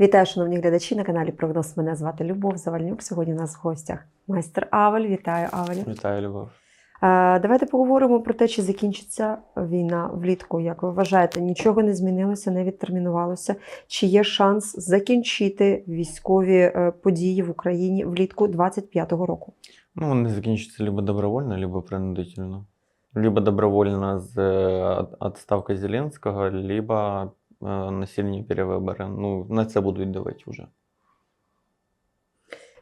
Вітаю, шановні глядачі на каналі Прогноз. Мене звати Любов Завальнюк. Сьогодні у нас в гостях майстер Авель. Вітаю, Авель. Вітаю, Любов. Е, Давайте поговоримо про те, чи закінчиться війна влітку. Як ви вважаєте, нічого не змінилося, не відтермінувалося? Чи є шанс закінчити військові е, події в Україні влітку 25-го року? Ну, вони закінчаться либо добровольно, либо принудительно. Либо добровольно з е, відставки Зеленського, либо е, насильні перевибори. Ну, на це будуть давити вже.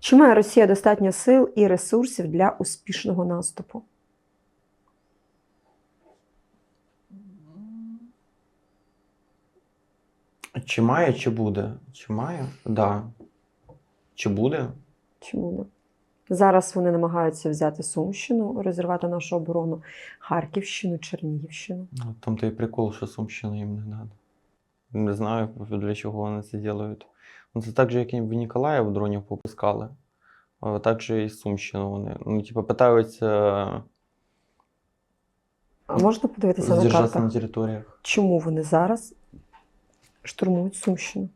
Чи має Росія достатньо сил і ресурсів для успішного наступу? Чи має, чи буде? Чи має? Так. Да. Чи буде? Чи буде? Зараз вони намагаються взяти Сумщину, розірвати нашу оборону, Харківщину, Чернігівщину. Ну, Там той прикол, що Сумщина їм не треба. Не знаю, для чого вони це роблять. Ну, це так же, як і в Ніколаїв дронів попускали. А так же і Сумщину вони. Ну, типу, питаються А можна подивитися на здержатися картах, на територіях. чому вони зараз штурмують Сумщину?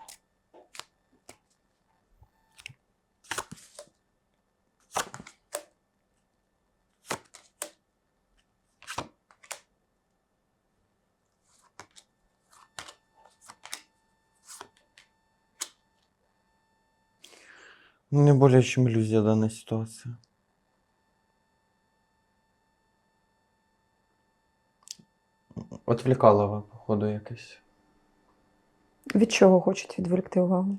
Не более чем иллюзия данной ситуации. Отвлекалово, походу, якесь. Від чого хочуть відволікти увагу?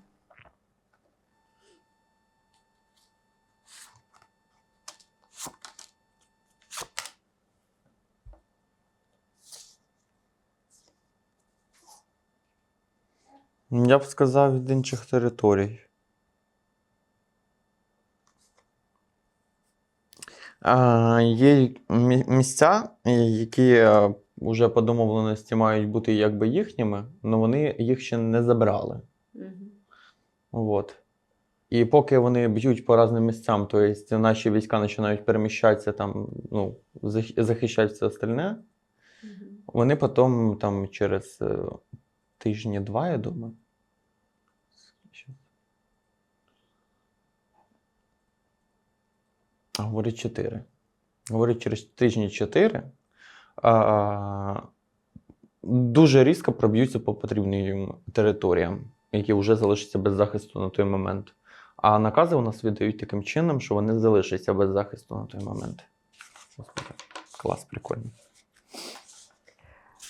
Я б сказав від інших територій. Є місця, які вже по домовленості мають бути якби їхніми, але вони їх ще не забрали. Вот. І поки вони б'ють по різним місцям, то есть наші війська починають переміщатися там, ну, захищати все остальне, вони потім там через е, тижні два, я думаю. Щас. А, Говорить 4. Говорить, через тижні 4 а, дуже різко проб'ються по потрібним територіям, які вже залишаться без захисту на той момент. А накази у нас віддають таким чином, що вони залишаться без захисту на той момент. Клас, прикольно.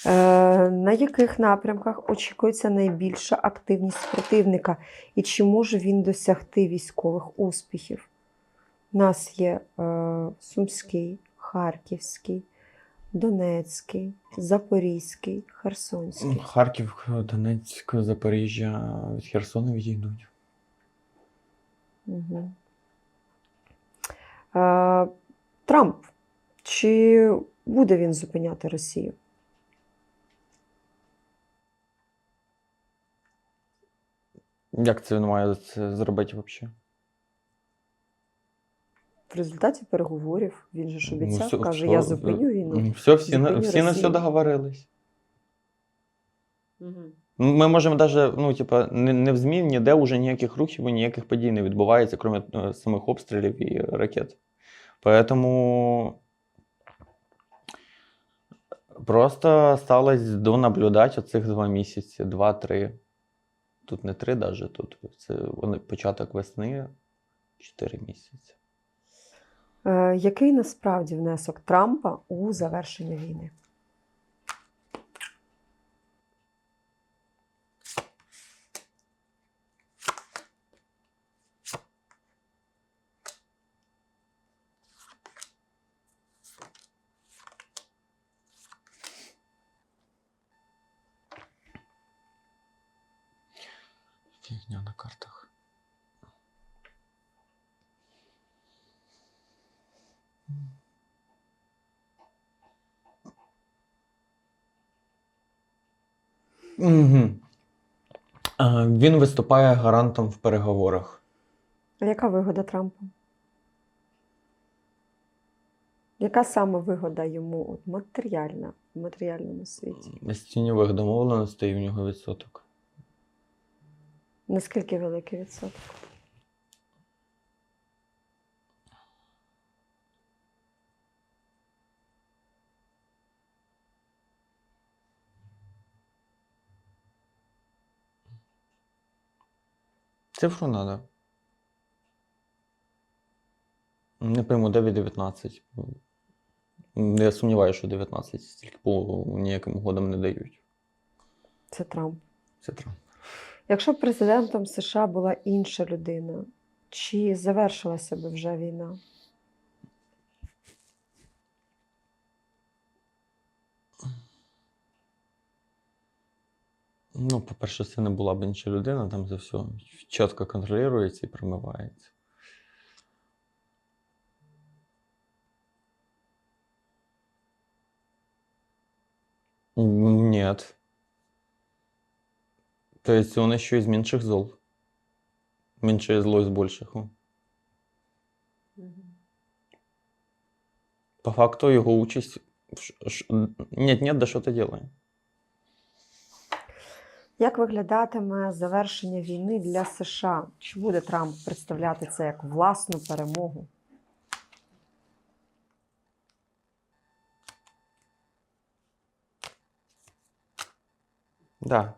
Е, на яких напрямках очікується найбільша активність противника і чи може він досягти військових успіхів? У нас є е, Сумський, Харківський, Донецький, Запорізький, Херсонський. Харків, Донецьк, Запоріжжя від Херсону відійдуть. Угу. Е, Трамп. Чи буде він зупиняти Росію? Як це він має це зробити взагалі? В результаті переговорів він же ж Ну, обіцяв, все- каже, все- я зупиню війну. Все, всі, на, всі на все договорились. Угу. Ми можемо навіть, ну, типа, не, не в ЗМІ, ніде вже ніяких рухів і ніяких подій не відбувається, крім е, самих обстрілів і ракет. Поэтому просто сталося донаблюдати оцих два місяці, два-три. Тут не три навіть, тут це початок весни, чотири місяці. Е, який насправді внесок Трампа у завершення війни? Фігня на картах. Угу. Він виступає гарантом в переговорах. А яка вигода Трампа? Яка саме вигода йому от, матеріальна в матеріальному світі? З тіньових домовленостей в нього відсоток. Наскільки великий відсоток? Цифру надо. Не пойму, 9-19. Я сумніваюся, що 19 стільки по ніяким угодам не дають. Це Трамп. Це Трамп. Якщо б президентом США була інша людина, чи завершилася б вже війна? Ну, по-перше, це не була б інша людина, там це все чітко контролюється і промивається. Нет. То есть он еще из меньших зол. Меньшее зло из больших. По факту його участь нет-нет, да что-то делаем. Як виглядатиме завершення війни для США? Чи буде Трамп представляти це як власну перемогу? Да.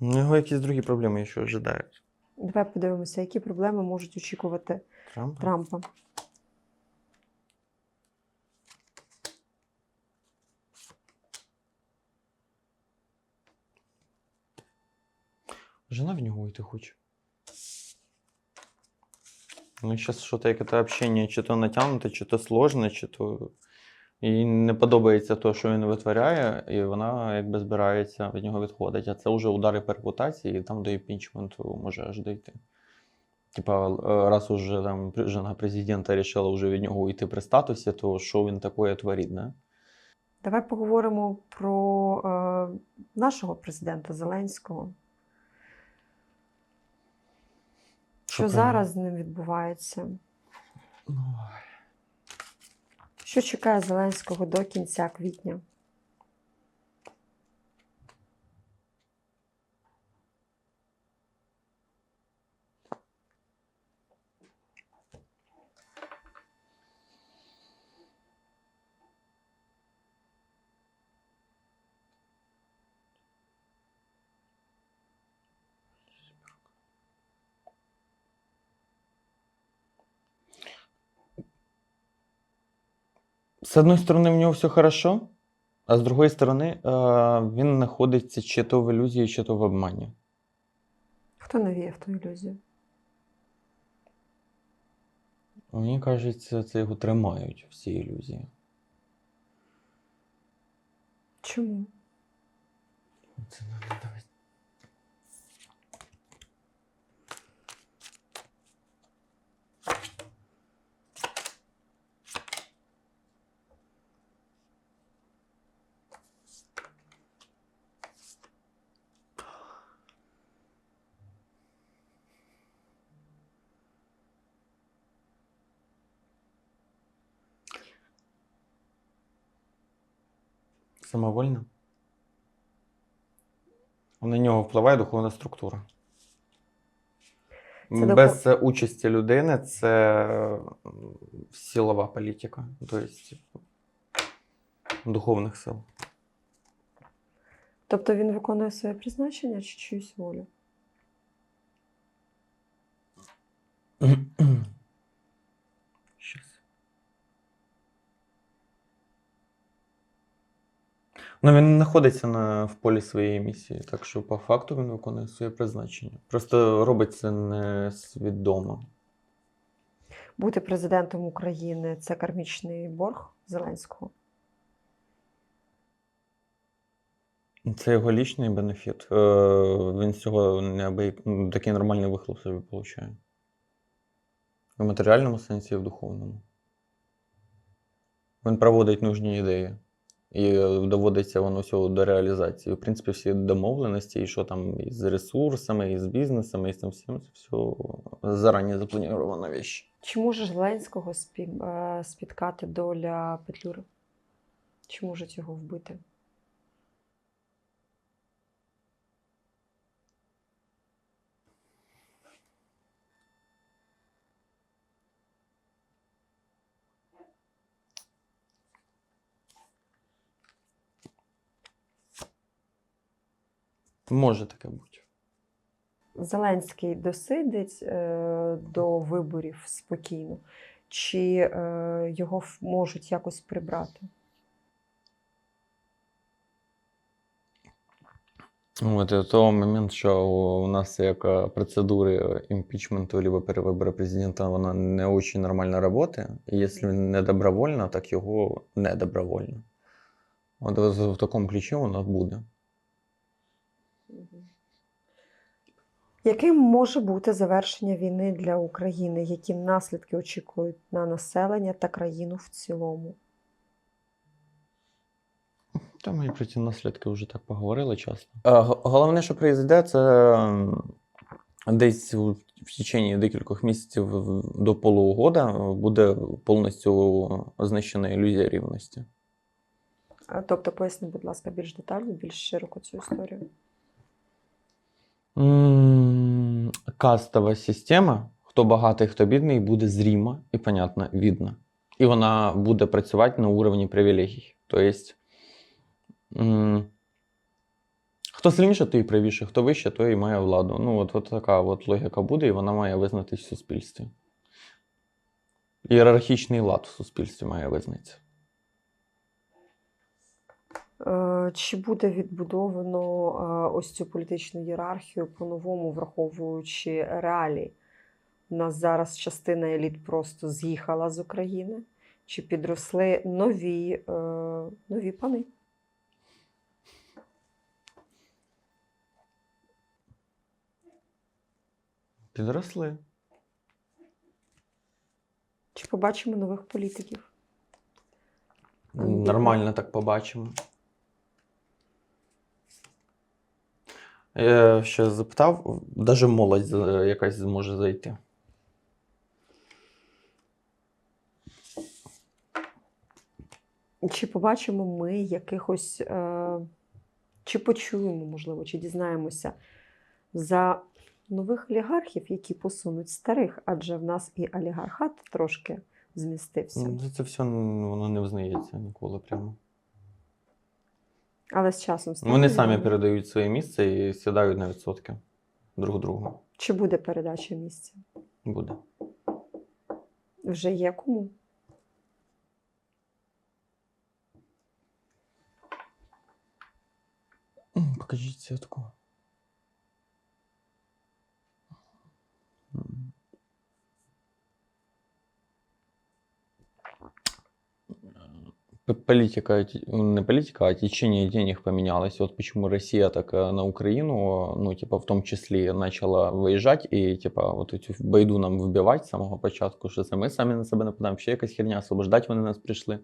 У нього якісь другі проблеми ще ожидають. Давай подивимося, які проблеми можуть очікувати Трампа? Трампа. Жена в нього уйти хоче. Ну, зараз щось яке-то общення, чи то натягнуте, чи то сложне, чи то. Їй не подобається те, що він витворяє, і вона якби збирається від нього відходити. А це вже удари по репутації, і там до імпічменту може аж дійти. Типа, е, раз уже там жена президента вирішила вже від нього уйти при статусі, то що він таке творить, да? Давай поговоримо про е, нашого президента Зеленського. Що про зараз з ним відбувається? нього? Що чекає Зеленського до кінця квітня? Одної сторони, в нього все хорошо, а з другої сторони, е, він знаходиться чи то в ілюзії, чи то в обмані. Хто навіяв ту ілюзію? Мені кажеться, це його тримають всі ілюзії. Чому? Це надо Самовольно? На нього впливає духовна структура. Це Без е, участі людини це силова політика, тобто духовних сил. Тобто він виконує своє призначення чи чиюсь волю? Ну, він не знаходиться на, в полі своєї місії, так що по факту він виконує своє призначення. Просто робить це несвідомо. Бути президентом України це кармічний борг Зеленського. Це його лічний бенефіт. Е, Він з цього неабияк... ну, такий нормальний вихлоп собі отримує. В матеріальному сенсі і в духовному. Він проводить нужні ідеї. І доводиться воно всього до реалізації. В принципі, всі домовленості, і що там із ресурсами, і з бізнесами, і з цим всім, це все зарані запланована віч. Чи може Зеленського е, спіткати доля Петлюри? Чи можуть його вбити? Може таке бути. Зеленський досидить е, до виборів спокійно, чи е, його можуть якось прибрати? От і того момент, що у нас як е, процедури імпічменту або перевибору президента, вона не дуже нормально працює. І якщо він не добровольно, так його не добровольно. От в в такому ключі воно буде. Яким може бути завершення війни для України? Які наслідки очікують на населення та країну в цілому? Та ми про ці наслідки вже так поговорили часто. Е, Головне, що произойде, це десь в течение декількох місяців до полугода буде повністю знищена ілюзія рівності. Тобто, поясни, будь ласка, більш детально, більш широко цю історію. М, Кастова система, хто багатий, хто бідний, буде зріма і, понятно, видно. І вона буде працювати на уровні привілегій. Тобто, хто сильніше, той правіше, хто вище, той і має владу. Ну, от, от така от логіка буде, і вона має визнатись в суспільстві. Ієрархічний лад в суспільстві має визнатися. Е, Чи буде відбудовано е, ось цю політичну ієрархію по-новому, враховуючи реалії? У нас зараз частина еліт просто з'їхала з України, чи підросли нові, е, нові пани? Підросли. Чи побачимо нових політиків? Нормально так побачимо. Я ще запитав, навіть молодь якась зможе зайти. Чи побачимо ми якихось, е, чи почуємо, можливо, чи дізнаємося за нових олігархів, які посунуть старих, адже в нас і олігархат трошки змістився. Ну, Це все воно не взнається ніколи прямо. Але з часом стане Вони самі передають своє місце і сідають на відсотки друг другу. Чи буде передача місця? Буде. Вже є кому? Покажіть цятку. Политика, те- не политика, а течение денег поменялось. Вот почему Россия так э, на Украину, ну, типа, в том числе начала выезжать и, типа, вот эти в байду нам вбивати з самого початку, що це ми самі на себе нападаємо, ще якась херня, освобождати вони нас прийшли.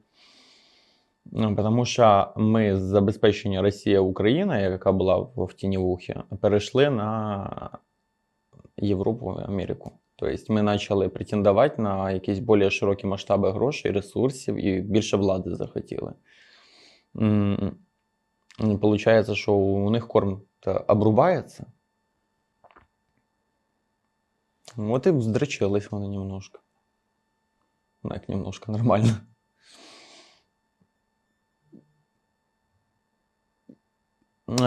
Ну, Тому що ми з забезпечення Росія-Україна, яка була в, в тіньовухі, перейшли на Європу і Америку. Тобто ми почали претендувати на якісь більш широкі масштаби грошей, ресурсів і більше влади захотіли. Получається, що у них корм обрубається. От і вздрачились вони немножко. Ну, як немножко, нормально.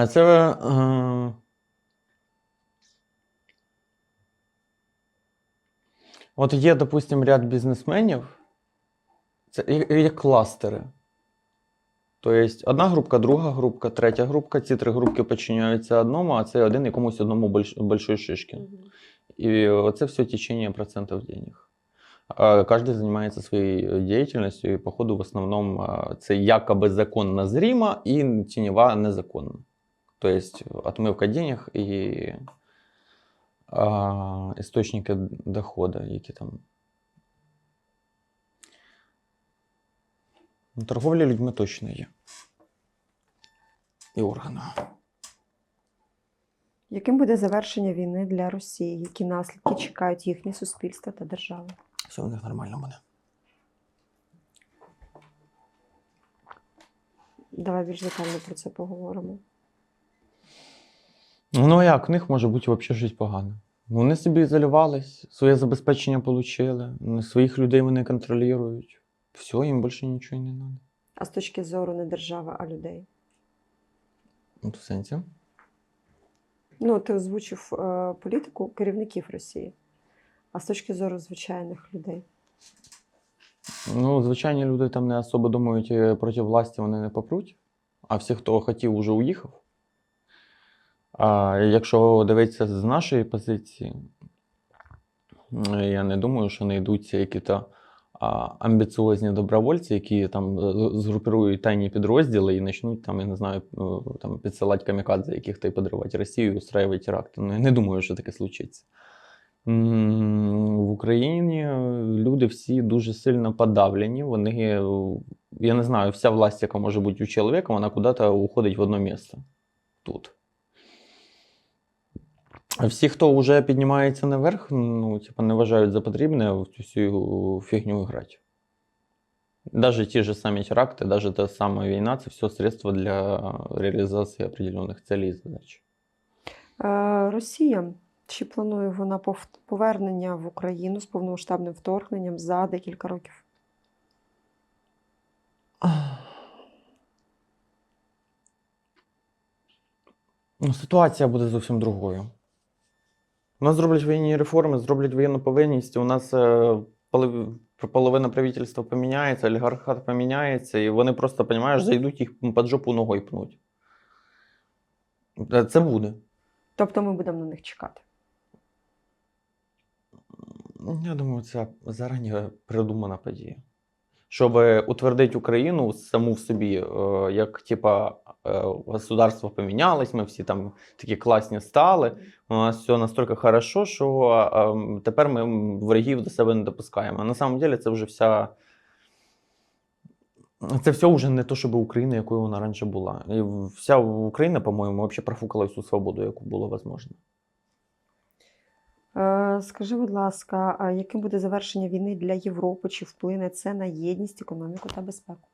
Це. Е... От є, допустим, ряд бізнесменів, це як- як кластери. Тобто одна групка, друга групка, третя групка. Ці три групки підчиняються одному, а цей один якомусь одному больш, большой шишки. И это все течение процентов денег. А Каждый занимается своей деятельностью, и, походу, в основном а, це якобы законно зримо і тіньова незаконно. Тобто отмивка денег і а, істочники доходу, які там. Ну, Торговля людьми точно є. і органи. Яким буде завершення війни для Росії? Які наслідки чекають їхні суспільства та держави? Все у них нормально буде. Давай більш детально про це поговоримо. Ну а як, у них може бути взагалі щось погане. Ну, Вони собі ізолювались, своє забезпечення отримали, своїх людей вони контролюють. Все, їм більше нічого не треба. А з точки зору не держави, а людей. Ну, в сенсі. Ну, ти озвучив е, політику керівників Росії, а з точки зору звичайних людей. Ну, звичайні люди там не особо думають е, проти власті вони не попруть, а всі, хто хотів, уже уїхав. А якщо дивитися з нашої позиції, я не думаю, що знайдуться які-то а, амбіціозні добровольці, які там е, згрупують тайні підрозділи і почнуть там, я не знаю, е, там підсилати камікадзе, яких то й підривати Росію і устраювати теракти. Ну, я не думаю, що таке случиться. В Україні е, люди всі дуже сильно подавлені. Вони, я не знаю, вся власть, яка може бути у чоловіка, вона куди-то уходить в одне місце. Тут. Всі, хто вже піднімається наверх, ну, типа, не вважають за потрібне в цю всю фігню грати. Даже ті ж самі теракти, даже та сама війна це все средства для реалізації определених целей і задач. Е, Росія. Чи планує вона повернення в Україну з повномасштабним вторгненням за декілька років? Ну, ситуація буде зовсім другою. У нас зроблять воєнні реформи, зроблять воєнну повинність. У нас е, половина правительства поміняється, олігархат поміняється, і вони просто, розумієш, зайдуть їх під жопу ногою пнуть. Е, Це буде. Тобто ми будемо на них чекати. Я думаю, це зарані придумана подія. Щоб утвердити Україну саму в собі, е, як типа е, государство помінялось, ми всі там такі класні стали. У нас все настільки хорошо, що е, тепер ми ворогів до себе не допускаємо. А на самом деле це вже вся. Це все вже не то, щоб Україна, якою вона раніше була. І вся Україна, по-моєму, взагалі профукала всю свободу, яку було можливо. Е, Скажи, будь ласка, яким буде завершення війни для Європи? Чи вплине це на єдність, економіку та безпеку?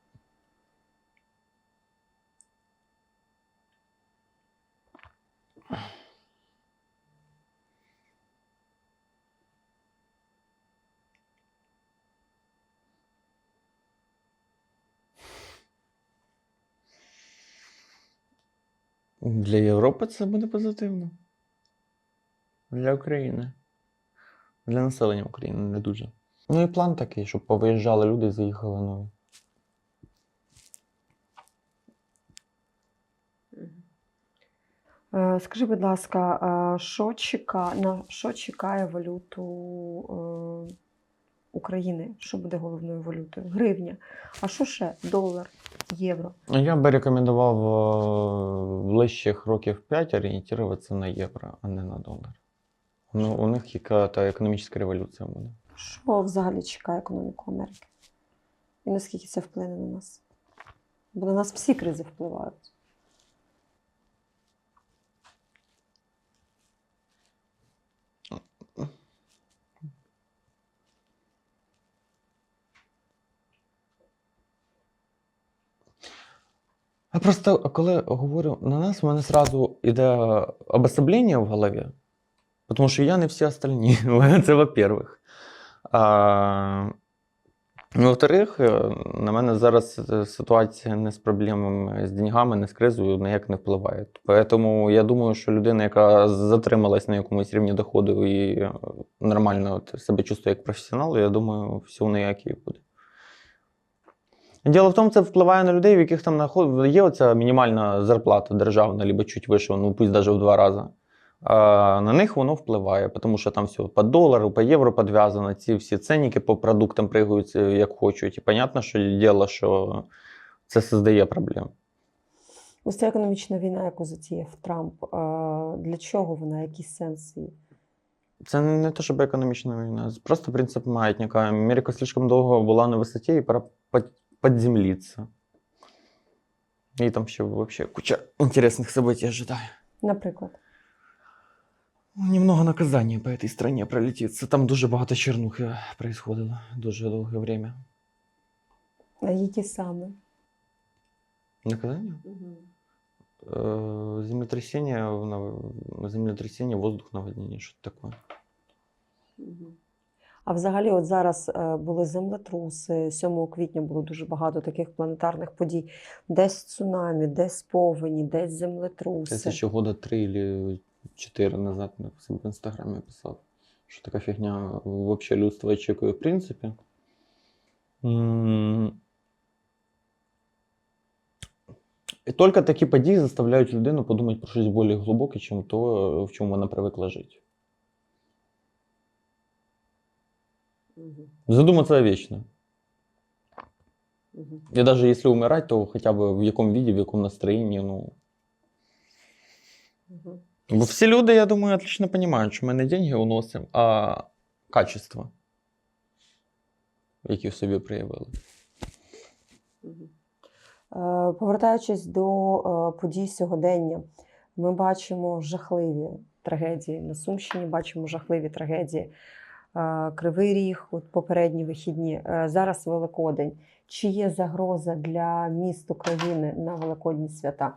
Для Європи це буде позитивно. Для України. Для населення України не дуже. Ну і план такий, щоб повиїжджали люди і заїхали нові. Е, Скажи, будь ласка, що чекає, на що чекає валюту е, України? Що буде головною валютою? Гривня. А що ще? Долар, євро. Я би рекомендував е, ближчих років 5 орієнтуватися на євро, а не на долар. Ну, у них яка та економічна революція буде. Що взагалі чекає економіку Америки? І наскільки це вплине на нас? Бо на нас всі кризи впливають. Я просто коли говорю на нас, у мене одразу йде обособлення в голові, тому що я не всі остальні. Це во-первых. А, во-вторых, е, на мене зараз е, ситуація не з проблемами з деньгами, не з кризою ніяк не впливає. Тому я думаю, що людина, яка затрималась на якомусь рівні доходу і е, нормально себе чувствує як професіонал, я думаю, все в неякій буде. Діло в тому, це впливає на людей, в яких там є оця мінімальна зарплата державна, або чуть вище, ну пусть навіть в два рази. А на них воно впливає, тому що там все по долару, по євро підв'язано, ці всі ценники по продуктам пригають е, як хочуть. І понятно, що діло, що це создає проблем. Ось ця економічна війна, яку затіяв Трамп, для чого вона? Який сенс її? Це не те, щоб економічна війна, це просто принцип маятника. Америка слишком довго була на висоті і пора підземлитися. І там ще вообще куча інтересних событий ожидаю. Наприклад. Немного наказання по этой стране пролетиться. Там дуже багато чернухи происходило дуже довге время. А які саме? Наказання? Э, землетрясение, на- землетрясение, воздух наводнение, что-то такое. А взагалі, от зараз е, були землетруси, 7 квітня було дуже багато таких планетарних подій. Десь цунамі, десь повені, десь землетруси. Это еще года три или четыре назад в инстаграме писал, что такая фигня вообще людство очікує в принципе. М. І тільки такі події заставляють людину подумати про щось більш глибоке, ніж то, в чому вона привикла жити. Мгм. Задуматься вечно. Мгм. И даже если умирать, то хотя бы в якому виде, в якому настроєнні, ну. Мгм. Бо всі люди, я думаю, отлично понимають, що ми не деньги уносимо, а качество, які в собі проявили. Е, Повертаючись до е, подій сьогодення, ми бачимо жахливі трагедії на Сумщині, бачимо жахливі трагедії. Е, Кривий Ріг, от попередні вихідні, зараз Великодень. Чи є загроза для міст України на Великодні свята?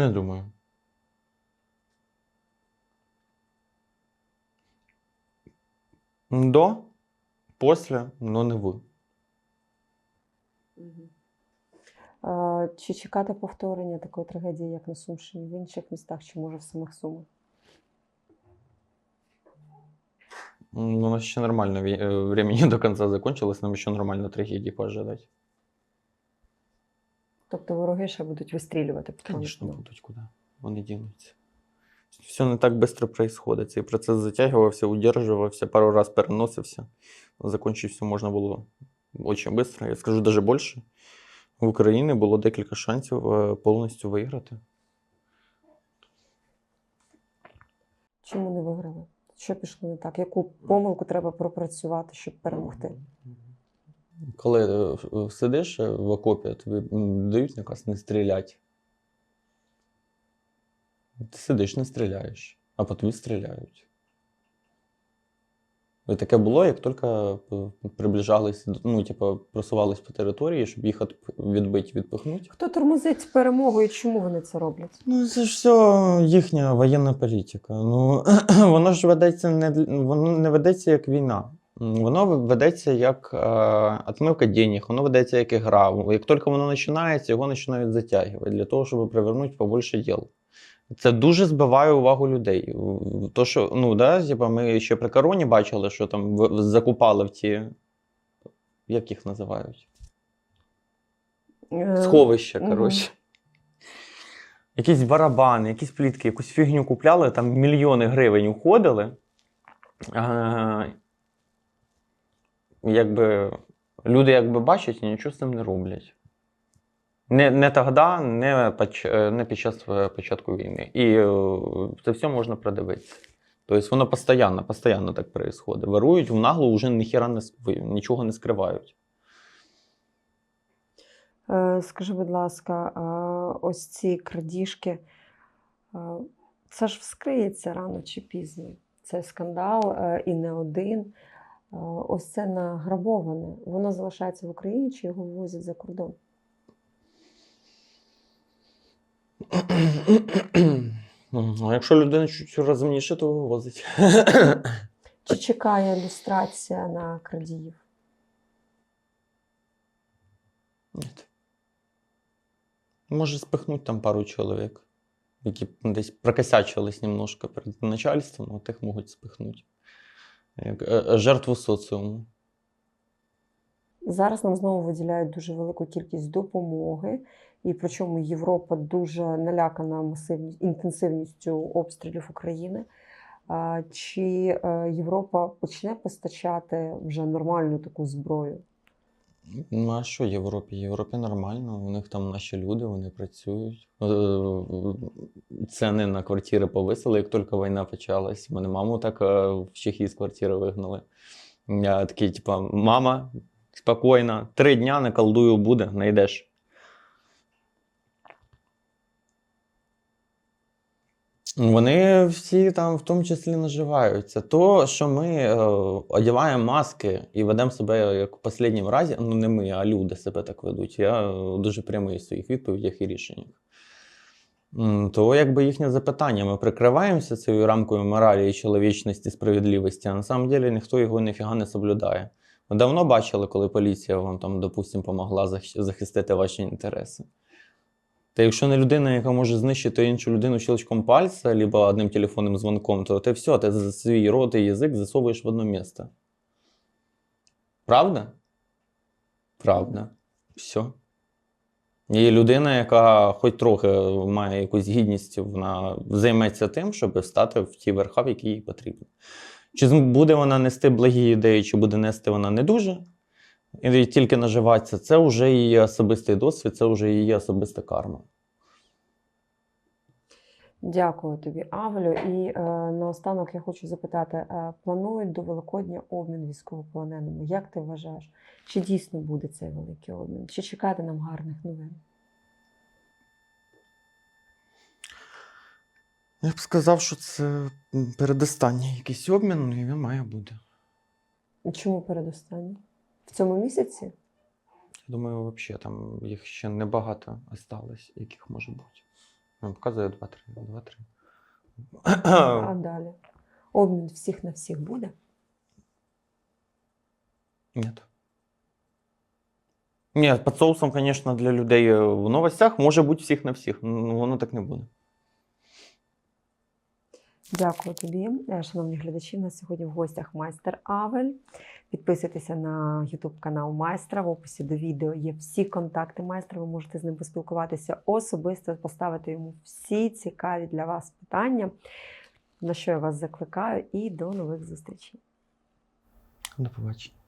Не думаю. До, після, но не ви. Е, Чи чекати повторення такої трагедії, як на Сумщині, в інших містах, чи може в самих Сумах? М, У нас ще нормально э, время до конца закончилось, нам ще нормально трагедії поожидать. Тобто вороги ще будуть вистрілювати по Конечно, фронту? будуть куди. Вони дінуться. Все не так швидко происходит. Цей процес затягувався, удержувався, пару раз переносився. Закончить все можна було дуже швидко. Я скажу навіть більше. В Україні було декілька шансів е, повністю виграти. Чому не виграли? Що пішло не так? Яку помилку треба пропрацювати, щоб перемогти? Коли е, сидиш е, в окопі, тобі дають наказ не стріляти. Ти сидиш, не стріляєш, а по тобі стріляють. І таке було, як тільки е, приближались, ну, типу, просувались по території, щоб їх відбити, відпихнути. Хто тормозить перемогу і чому вони це роблять? Ну, це ж все їхня воєнна політика. Ну, воно ж ведеться не, воно не ведеться як війна. Воно ведеться як е, отмивка денег, воно ведеться як ігра. Як тільки воно починається, його починають затягувати для того, щоб привернути побільше діл. Це дуже збиває увагу людей. То, що, ну, да, типа, ми ще при короні бачили, що там закупали в ті. Як їх називають? Е, Сховище, коротше. Якісь барабани, якісь плітки, якусь фігню купляли, там мільйони гривень уходили. Якби, люди якби бачать і нічого з цим не роблять. Не, не тоді, не, е, не під час е, початку війни. І е, це все можна продивитися. Тобто воно постійно, постійно так відбувається. Ворують в наглу вже ніхіра не, нічого не скривають. Е, Скажи, будь ласка, ось ці крадіжки, це ж вскриється рано чи пізно. Це скандал і не один. Е, Ось це награбоване. Воно залишається в Україні чи його вивозять за кордон? Ну, якщо людина чуть розумніше, то вивозить. Чи чекає люстрація на крадіїв? Ні. Може спихнуть там пару чоловік, які десь прокосячились немножко перед начальством, а тих можуть спихнути. Е, е, жертву соціуму. Зараз нам знову виділяють дуже велику кількість допомоги, і причому Європа дуже налякана масивністю інтенсивністю обстрілів України. Чи е, Європа почне постачати вже нормальну таку зброю? Ну, а що Європі? Європі нормально, у них там наші люди, вони працюють. Е, Ціни на квартири повисили, як тільки війна почалась. Мене маму так е, в Чехії з квартири вигнали. Я такий, типу, мама, спокійно, три дня не колдую буде, знайдеш. Вони всі там в тому числі наживаються. То, що ми е, одягаємо маски і ведемо себе як в останньому разі, ну не ми, а люди себе так ведуть. Я е, дуже прямий в своїх відповідях і рішеннях. То якби їхнє запитання, ми прикриваємося цією рамкою моралі чоловічності, справедливості, а на самом деле ніхто його ніфіга не соблюдає. Ви давно бачили, коли поліція вам там, допустимо, помогла захистити ваші інтереси. Та якщо не людина, яка може знищити іншу людину щелчком пальця, або одним телефонним дзвонком, то ти все, ти за свій рот і язик засовуєш в одне місце. Правда? Правда. Все. І людина, яка хоч трохи має якусь гідність, вона займеться тим, щоб стати в ті верха, в які їй потрібно. Чи буде вона нести благі ідеї, чи буде нести вона не дуже, і тільки наживатися, це вже її особистий досвід, це вже її особиста карма. Дякую тобі, Авелю. І е, наостанок я хочу запитати: е, планують до Великодня обмін військовополоненими? Як ти вважаєш? Чи дійсно буде цей великий обмін? Чи чекати нам гарних новин? Я б сказав, що це передостанній якийсь обмін, і він має бути. Чому передостанній? В цьому місяці? Я думаю, взагалі там їх ще небагато осталось, яких може бути. Він показує 2-3. 2-3. А далі? Обмін всіх на всіх буде? Нет. Ні, під соусом, звісно, для людей е, в новостях може бути всіх на всіх. Ну, воно так не буде. Дякую тобі, Е, шановні глядачі. У нас сьогодні в гостях майстер Авель. Підписуйтеся на YouTube канал майстра. В описі до відео є всі контакти майстра. Ви можете з ним поспілкуватися особисто, поставити йому всі цікаві для вас питання, на що я вас закликаю, і до нових зустрічей. До побачення.